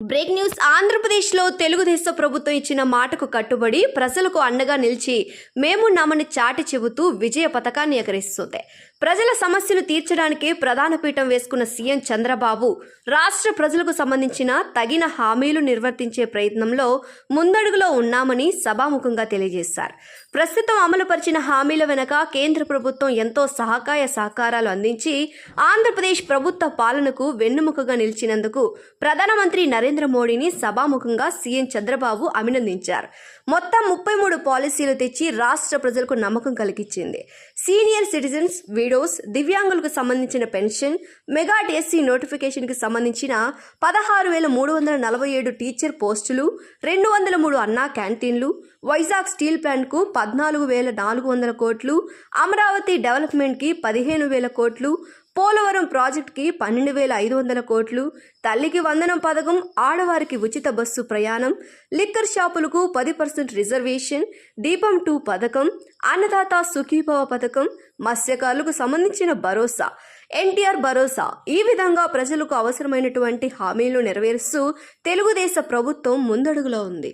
Break news. ఆంధ్రప్రదేశ్లో తెలుగుదేశం ప్రభుత్వం ఇచ్చిన మాటకు కట్టుబడి ప్రజలకు అండగా నిలిచి మేము మేమున్నామని చాటి చెబుతూ విజయ పథకాన్ని ఎగరేస్తుంది. ప్రజల సమస్యలు తీర్చడానికి ప్రధాన పీఠం వేసుకున్న సీఎం చంద్రబాబు రాష్ట్ర ప్రజలకు సంబంధించిన తగిన హామీలు నిర్వర్తించే ప్రయత్నంలో ముందడుగులో ఉన్నామని సభాముఖంగా తెలియజేశారు. ప్రస్తుతం అమలుపరిచిన హామీల వెనక కేంద్ర ప్రభుత్వం ఎంతో సహకాయ సహకారాలు అందించి ఆంధ్రప్రదేశ్ ప్రభుత్వ పాలనకు వెన్నుముకగా నిలిచినందుకు ప్రధానమంత్రి నరేంద్ర నరేంద్ర మోడీని సభాముఖంగా సీఎం చంద్రబాబు అభినందించారు. మొత్తం ముప్పై మూడు పాలసీలు తెచ్చి రాష్ట్ర ప్రజలకు నమ్మకం కలిగించింది. సీనియర్ సిటిజన్స్ విడోస్ దివ్యాంగులకు సంబంధించిన పెన్షన్ మెగా డిఎస్సి నోటిఫికేషన్కి సంబంధించిన పదహారు వేల మూడు వందల నలభై ఏడు టీచర్ పోస్టులు రెండు వందల మూడు అన్నా క్యాంటీన్లు వైజాగ్ స్టీల్ ప్లాంట్కు పద్నాలుగు వేల నాలుగు వందల కోట్లు అమరావతి డెవలప్మెంట్కి పదిహేను వేల కోట్లు పోలవరం ప్రాజెక్టుకి పన్నెండు వేల ఐదు వందల కోట్లు తల్లికి వందనం పథకం ఆడవారికి ఉచిత బస్సు ప్రయాణం లిక్కర్ షాపులకు పది పర్సెంట్ రిజర్వేషన్ దీపం టూ పథకం అన్నదాత సుఖీభవ పథకం మత్స్యకారులకు సంబంధించిన భరోసా ఎన్టీఆర్ భరోసా ఈ విధంగా ప్రజలకు అవసరమైనటువంటి హామీలు నెరవేరుస్తూ తెలుగుదేశ ప్రభుత్వం ముందడుగులో ఉంది.